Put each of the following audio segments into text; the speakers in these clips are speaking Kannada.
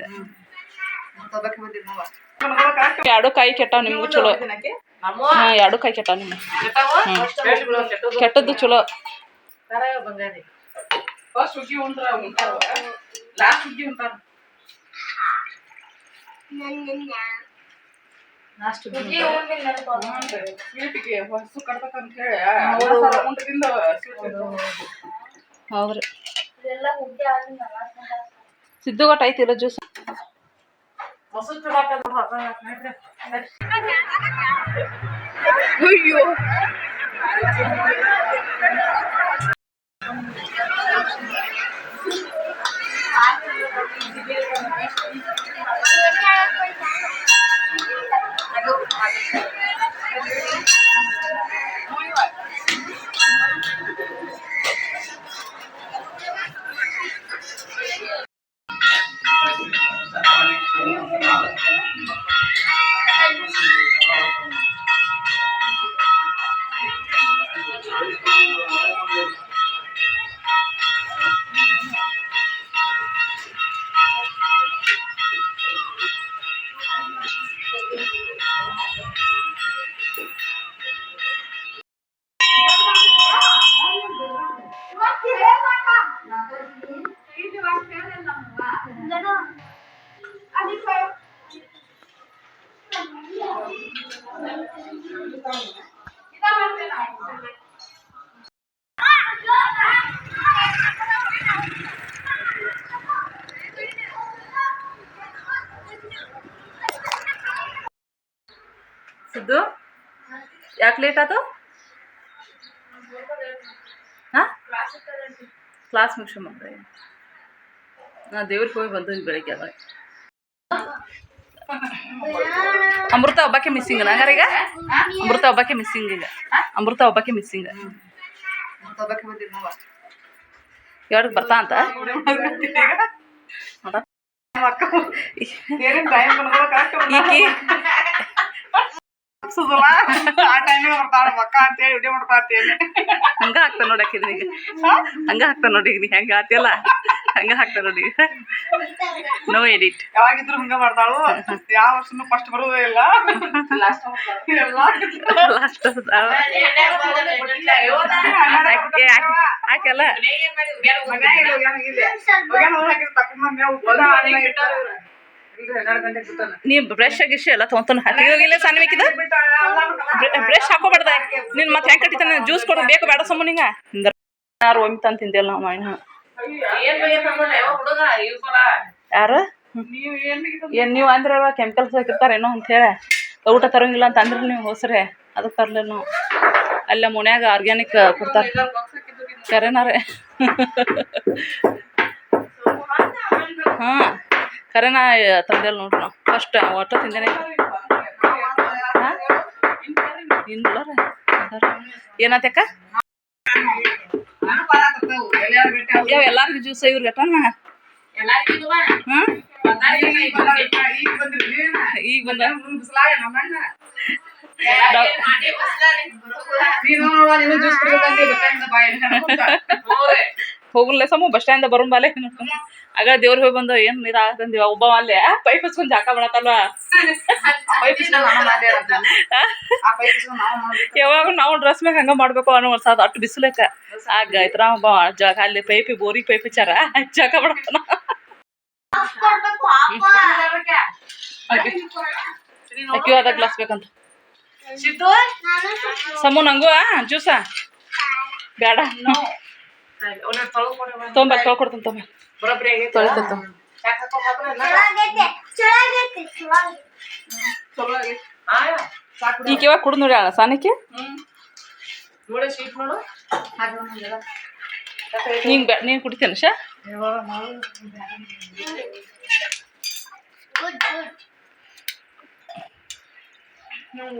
ಮಿಸ್ಸಿಂಗ್ ಎರಡು ಕೈ ಕೆಟ್ಟಾವ ನಿಮ್ಗೂ ಚಲೋ. ಹಾ ಎರಡು ಕಾಯಿ ಕೆಟ್ಟಾವ ನಿಮ್ಮ ಕೆಟ್ಟದ್ದು. ಚಲೋ. ಹೌದ್ರಿ. ಸಿದ್ದುಗಟ್ಟ ಐತಿಲ್ಲ ಜ್ಯೂಸ್ ಮೊಸರು ಚಲೋ ಅಯ್ಯೋ ಸಿದ್ದು ಯಾಕೆ ಲೇಟ್ ಆಯ್ತು ಹಾಂ ಕ್ಲಾಸ್ ಮುಗಿಸ್ಕೊಂಬಂದ್ರೆ ನಾ ದೇವ್ರಿಗೆ ಹೋಗಿ ಬಂದು ಬೆಳಿಗ್ಗೆ ಅವಾಗ ಅಮೃತ ಹಬ್ಬಕ್ಕೆ ಮಿಸ್ಸಿಂಗ್ ಹಂಗಾರೆ ಈಗ? ಅಮೃತ ಹಬ್ಬಕ್ಕೆ ಮಿಸ್ಸಿಂಗ್ ಈಗ. ಅಮೃತ ಹಬ್ಬಕ್ಕೆ ಮಿಸ್ಸಿಂಗ್ ಎರಡು ಬರ್ತಾ ಅಂತ? ಈಕಿ ಸುಧಮ ಆ ಟೈಮಿಗೆ ಬರ್ತಾಳ ಮಕ್ಕ ಅಂತೇಳಿ ವಿಡಿಯೋ ಮಾಡ್ಕೊ ಅಂತೇಳಿ ಹಂಗ ಹಾಕ್ತಾ ನೋಡಕ್ಕಿದ್ರಿ ಈಗ ಹಂಗ ಹಾಕ್ತಾ ನೋಡಿ ನೀ ಹೆಂಗ ಆತಿಯಲ್ಲ ಹಂಗ ಹಾಕ್ತಾ ನೋಡಿ ನೋ ಎಡಿಟ್ ಯಾವಾಗಿದ್ರು ಹಂಗ ಮಾಡ್ತಾಳು ಯಾವ ವರ್ಷನೂ ಫಸ್ಟ್ ಬರೋದೇ ಇಲ್ಲ ಲಾಸ್ಟ್ ಹಾಕಲ್ಲ ನೀ ಬ್ರಷ್ ಗಿಶ್ ಎಲ್ಲ ತೊಗೊಂತಾನ ಸಣ್ಣ ಕಲ- ಬ್ರಷ್ ಹಾಕೋಬಾರ್ದ ನಿನ್ ಮತ್ತೆ ಹೆಂಗ್ ಕಟ್ಟಿತಾನ ಜ್ಯೂಸ್ ಕೊಡು ಬೇಕು ಬೇಡ ಸುಮ್ಮ ನಿಂಗ. ಯಾರು ಒಮ್ಮೆ ತಂದು ತಿಂದಿಲ್ಲ ನಾವು ಮಾಯ್ನ ಯಾರು? ಏನ್ ನೀವು ಅಂದ್ರಲ್ವ ಕೆಮಿಕಲ್ಸ್ ಹಾಕಿರ್ತಾರೇನೋ ಅಂತ ಹೇಳಿ. ಊಟ ತರಂಗಿಲ್ಲ ಅಂತ ಅಂದ್ರೆ ನೀವು ಹೋಸ್ರೆ. ಅದು ತರ್ಲಿಲ್ಲ ನಾವು. ಅಲ್ಲ ಮನ್ಯಾಗ ಆರ್ಗ್ಯಾನಿಕ್ ಕೊಡ್ತಾರೆ. ಕರೆನಾರೆ. ಹಾಂ. ಕರೆನ ತಂದಿಲ್ಲ ನೋಡ್ರಿ. ನಾವು ಫಸ್ಟ್ ಒಟ್ಟು ತಿಂದೇನೆ. ಏನಾತಕ್ಕ. ಯಾವ ಎಲ್ಲಾರ್ಗು ಜ್ಯೂಸ್ ಇವ್ರಿಗೆ ಈಗ ಬಂದ? ನೀನು ಜ್ಯೂಸ್ ಹೋಗಲ್ಲ ಸಮ ಬಸ್ ಸ್ಟ್ಯಾಂಡ್ ಬರೋನ್ ಬಾಲೆ ಆಗ ದೇವ್ರ ಹೋಗಿ ಬಂದು ಏನ್ ನೀರ ಆಗಂದಿವ ಒಬ್ಬ ಅಲ್ಲೇ ಪೈಪ್ ಹಚ್ಕೊಂಡ್ ಜಾಕ ಮಾಡತ್ತಲ್ವಾ? ಯಾವಾಗ ನಾವು ಡ್ರೆಸ್ ಮ್ಯಾಗ ಹಂಗ ಮಾಡ್ಬೇಕು ಅನ್ನೋ ಸಾದ್ ಅಟ್ಟು ಬಿಸಿಲಕ್ಕ. ಆಗ ಐತ್ರ ಒಬ್ಬ ಜಾಗ ಅಲ್ಲಿ ಪೈಪ್ ಬೋರಿ ಪೈಪ್ ಹಚ್ಚಾರ ಜಾಕ ಮಾಡತ್ತಾನ? ಅಕ್ಕಿ ಅದ ಗ್ಲಾಸ್ ಬೇಕಂತ. ಸಮು ನಂಗೂ ಜ್ಯೂಸ? ಬೇಡ ಅವ್ನ ತೊಳ್ದು ಕೊಡು ಬಾ. ತೊಂಬ ತೊಳ್ಕೊಡ್ತೀನಿ ತೊಂಬ. ಈಗ ಇವಾಗ ಕುಡ್ದು ನೋಡಿ ಸಾನಕ್ಕೆ ಹ್ಮ್. ನೋಡು ನೀನು ಒಂದೊಂದೆಲ್ಲ. ನೀನ್ ಕುಡಿತೇನೆ ಶಾ.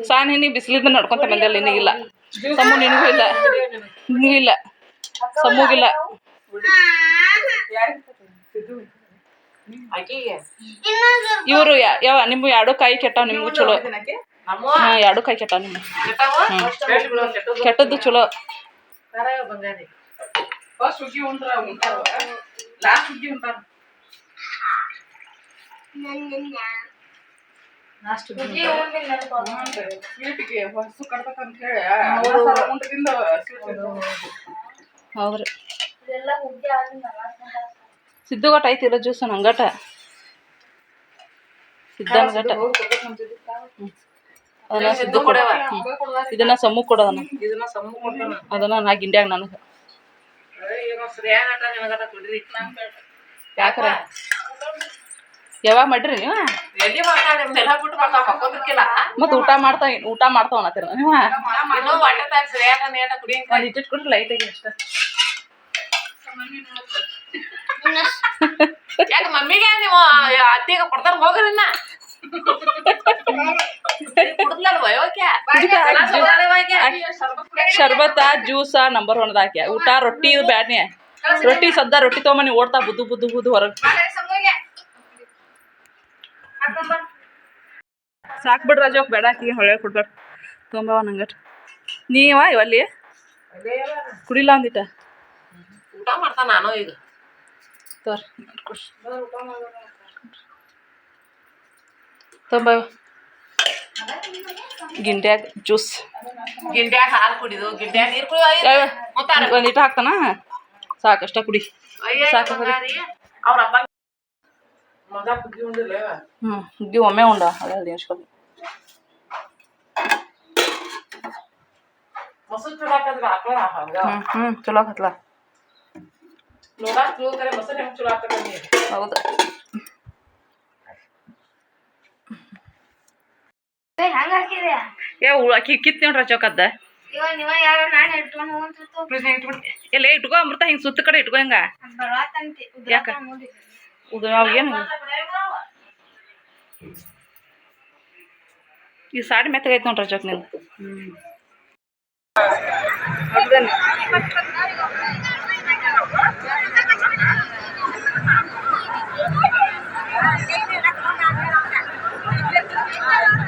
ಸಾನಿ ನೀ ಬಿಸಿಲಿಂದ ನಡ್ಕೊಂತ ಬಂದಲ್ಲ ನಿನಗಿಲ್ಲ ಸಮು ನಿನಗೂ ಇಲ್ಲ ನಿನಗೂ ಇಲ್ಲ ಸಮೂಗಿಲ್ಲ? ಇವರು ಯಾವ ನಿಮ್ಗೆ ಎರಡು ಕಾಯಿ ಕೆಟ್ಟಾವ ನಿಮ್ಗೂ ಚಲೋ? ಹಾ ಎರಡು ಕಾಯಿ ಕೆಟ್ಟಾವ ನಿಮ್ಮ ಕೆಟ್ಟದ್ದು. ಚಲೋ ಸ್ವೀಟಿಗೆ ಹೊಸು ಕಟ್ಬೇಕಂತ ಹೇಳಿ ಹೌದು. ಸಿದ್ಧಗಟ್ಟ ಐತಿ ಇಲ್ಲ ಹೌದ್ರಿ ಜ್ಯೂಸ್ ನಂಗಟ ಸಿದ್ಧನ ಅದನ್ನ ಸಿದ್ದು ಕೊಡವ? ಇದನ್ನ ಸಮ್ಮು ಕೊಡೋದನ್ನ. ಇದನ್ನ ಅದನ್ನ ನಾ ಗಿಂಡ್ಯಾಗ ನನಗೆ. ಯಾಕ್ರ? ಯಾವಾಗ ಮಾಡ್ರಿ ನೀವ? ಮತ್ತೆ ಊಟ ಮಾಡ್ತಾ ಊಟ ಮಾಡ್ತಾವ ಅನ್ನತ್ತಿರ ನೀವು? ಇನ್ನೂ ಲೈಟ್ ಆಗಿ ಅಷ್ಟ. ಯಾಕೆ ಮಮ್ಮಿಗೆ ನೀವು ಅತ್ತಿಗೆ ಕೊಡ್ತಾರ ಹೋಗ್ರಿ ಇನ್ನ ಶರ್ಬತ್ತ, ಜ್ಯೂಸ, ನಂಬರ್ ಒನ್ ಹಾಕ್ಯ ಊಟ, ರೊಟ್ಟಿ ಇದು ಬ್ಯಾಡ್ನೆ. ರೊಟ್ಟಿ ಸದ್ದ ರೊಟ್ಟಿ ತೊಗೊಂಬನಿ ಓಡ್ತಾ ಬುದ್ದು ಬುದ್ದು ಬುದ್ದು ಹೊರಗೆ. ಸಾಕ್ ಬಿಡ್ರಿ ರಾಜ, ಬೇಡ ಆಕಿಗೆ ಹೊಳೆ ಕೊಡ್ಬೇಡ ತೊಗೊಂಬವ ನಂಗಟ್ ನೀವ ಇವಲ್ಲಿ ಕುಡಿಲ್ಲ ಒಂದಿಟ ಊಟ ಮಾಡ್ತಾನ ನಾನು ಈಗ. ತೋರ್. ಗಿಂಡ್ಯಾಗ ಜ್ಯೂಸ್. ಗಿಂಡ್ಯಾಗ ಹಾಲು ಕುಡಿದು ಗಿಂಡ್ಯಾಗ ನೀರು ಕುಡಿದು ಮುತ್ತಾರ ಒಂದಿಟ ಹಾಕ್ತಾನ? ಸಾಕಷ್ಟ ಕುಡಿ. ಸಾಕು. ಅವ್ರ ಅಪ್ಪ ಹ್ಞೂ ಒಮ್ಮೆ ಉಂಡ. ಅದೇ ಹಂಗ? ಹ್ಞೂ ಚಲೋ ಆಕತ್ಲ ನೋಡಾಕ್ ಚಲೋ ಕರೆ ಮೊಸರು ಹೆಂಗ್ ಚಲೋ ಆಗ್ತದ ನೀರು ಹೌದು. ಏ ಅಕ್ಕಿ ಕಿತ್ ನೋಡ್ರ ಚೌಕದ್ದ ಎಲ್ಲ ಇಟ್ಕೋ ಅಮೃತ ಹಿಂಗ ಸುತ್ತ ಕಡೆ ಇಟ್ಕೋ ಹಿಂಗ? ಯಾಕ? ಏನು? ಈ ಸಾಡಿ ಮೆತ್ತಗೈತೆ ನೋಡ್ರಿ ಚೌಕ್ ನಿಂದು.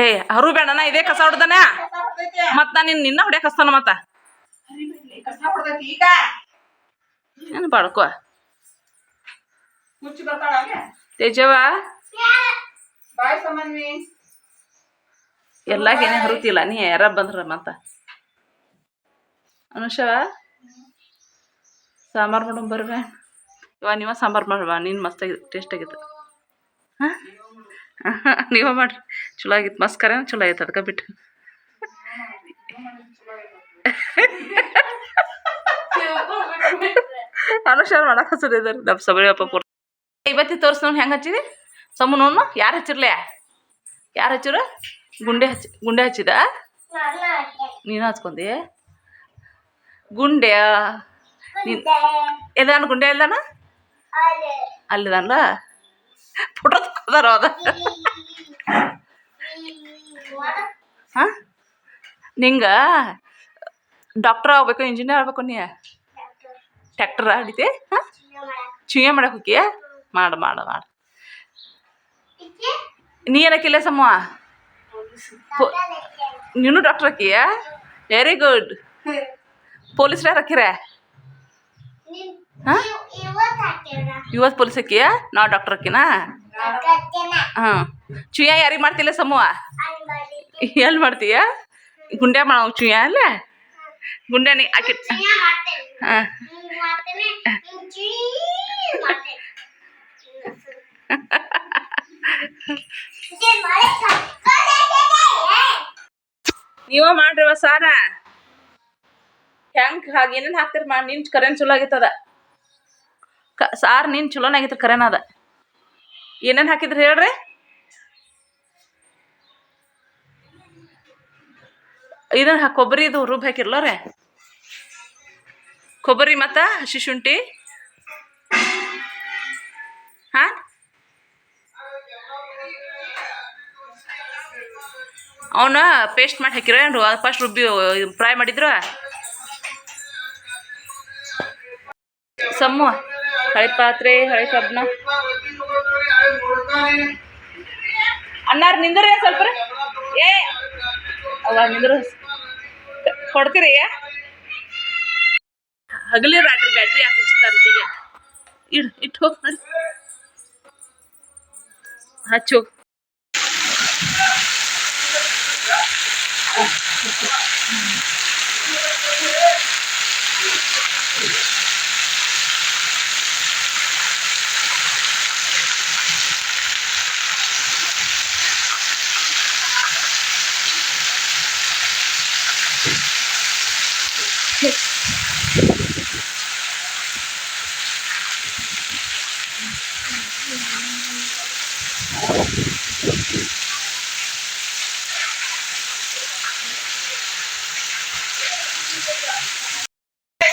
ಏ ಹರು ಬೇಡನ, ಇದೇ ಕಸ ಹೊಡ್ದಾನ? ಮತ್ ನಾನು ನಿನ್ನ ಹೊಡ್ಯಾಕ ಹಸ್ತಾನ ಮತ್ತ? ಬಾಳ್ಕೋ ಏನು ಅಲ್ಲೇ ತೇಜವ? ಎಲ್ಲಾಗ ಏನೇ ಹರುತಿಲ್ಲ, ನೀ ಯಾರ ಬಂದ್ರ ಮತ್ತ? ಅನುಷವ ಸಾಂಬಾರ್ ಮಾಡೋಣ ಬರ್ಬೇ? ಇವ ನೀವ ಸಾಂಬಾರ್ ಮಾಡುವ ನೀನ್ ಮಸ್ತಾಗಿ ಟೇಸ್ಟ್ ಆಗಿತ್ತು ಹಾಂ? ನೀವ ಮಾಡ್ರಿ. ಚಲೋ ಆಗಿತ್ತು ಮಸ್ಕರ ಕರೆ ಚಲೋ ಆಗೈತೆ ಅದಕ್ಕೆ ಬಿಟ್ಟು. ಅನುಷಾರ ಮಾಡಕ್ಕೆ ಹಸರಿದ್ದಾರೆ ನಮ್ಮ ಸಬರಿ ಅಪ್ಪ ಪೂರ ಇವತ್ತಿ ತೋರಿಸ್ ನೋಡಿ ಹೆಂಗೆ ಹಚ್ಚಿದಿ? ನೋಡು ಯಾರು ಹಚ್ಚಿರ್ಲೆ? ಯಾರು ಹಚ್ಚಿರು? ಗುಂಡೆ ಹಚ್ಚಿ ಗುಂಡೆ ಹಚ್ಚಿದ? ನೀನು ಹಚ್ಕೊಂಡಿ ಗುಂಡೆ ನೀನು ಎಲ್ಲಾನ ಗುಂಡೆ ಎಲ್ಲಾನ ಅಲ್ಲಿದಲ್ಲ ಫೋಟೋ ತಗೋದಾರ ಅದ. ಹಾಂ? ನಿಂಗೆ ಡಾಕ್ಟ್ರ್ ಆಗ್ಬೇಕು ಇಂಜಿನಿಯರ್ ಆಗ್ಬೇಕು ನೀ? ಟ್ಯಾಕ್ಟರ್ ಹಿಡಿತಿ ಹಾಂ? ಚುಯ್ಯ ಮಾಡಕ್ಕೆ ಹೋಗಿ ಮಾಡು ಮಾಡು ಮಾಡು. ನೀ ಏನಕ್ಕಿಲ್ಲ ಸಮ್ಮ ನೀನು ಡಾಕ್ಟರ್ ಹಾಕಿಯ ವೆರಿ ಗುಡ್ ಪೊಲೀಸ್ರ ಯಾರು ಹಾಕಿರ ಹಾಂ? ಇವತ್ತು ಪೊಲೀಸ್ ನಾವು ಡಾಕ್ಟರ್ ಅಕ್ಕಿನಾ ಹಾಂ. ಚುಯ್ಯ ಯಾರಿಗೆ ಮಾಡ್ತಿಲ್ಲ ಸಮೂಹ? ಎಲ್ಲಿ ಮಾಡ್ತೀಯ? ಗುಂಡೆ ಮಾಡೋ ಚುಯ್ಯ ಅಲ್ಲ? ಗುಂಡೆ ನೀ ಹಾಕಿ ಹಾಂ. ನೀವ ಮಾಡ್ರಿ ಸಾರ? ಹೆಂಗ್ ಹಾಗೆ ಏನೇನು ಹಾಕ್ತಿರಿ ಮಾಡಿ ನಿಂಚ್ ಕರೆಂಟ್ ಚಲೋ ಆಗಿತ್ತದ. ಸಾರು ನೀನು ಚಲೋನಾಗಿತ್ತು ಕರೆನ ಅದ. ಏನೇನು ಹಾಕಿದ್ರಿ ಹೇಳ್ರಿ? ಇದನ್ನ ಕೊಬ್ಬರಿ ಇದು ರುಬ್ಬಿ ಹಾಕಿರ್ಲ ರೀ. ಕೊಬ್ಬರಿ ಮತ್ತು ಹಸಿ ಶುಂಠಿ. ಹಾಂ? ಅವನ್ನ ಪೇಸ್ಟ್ ಮಾಡಿ ಅದು ಫಸ್ಟ್ ರುಬ್ಬಿ ಫ್ರೈ ಮಾಡಿದ್ರು? ಸಮ್ಮು. ಹಳೆ ಪಾತ್ರೆ ಹಳೆ ಕಬ್ನ ಅನ್ನಾರು ನಿಂದ್ರಿ ಸ್ವಲ್ಪ ರೀ. ಏ ಅವ ನಿಂದ್ರು ಕೊಡ್ತೀರಿ ಹಗಲಿ ರಾತ್ರಿ ಬ್ಯಾಟ್ರಿ ಹಾಕಿ ಹಚ್ತಾರೆ ಈಗ ಇಡ್ ಇಟ್ಟು ಹೋಗಿ ನೋಡಿ ಹಚ್ಚು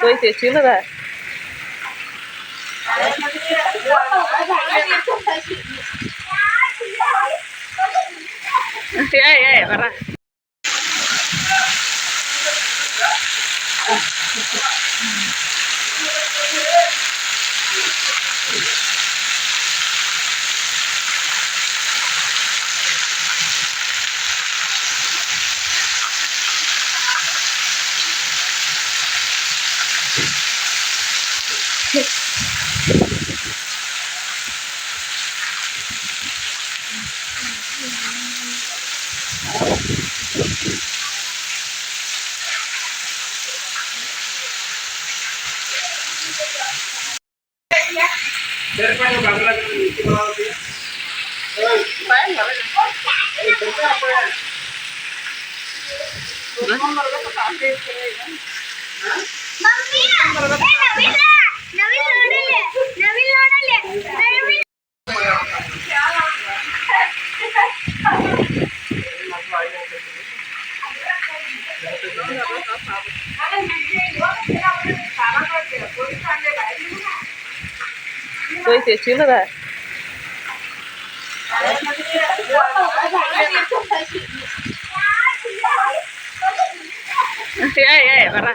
দই চেয়েছিল না এই এই বাড়া ಏ ಏ ಬರ ಹೋಯ್ತಿ ಚೀಲದ ಏ ಏ ಬರ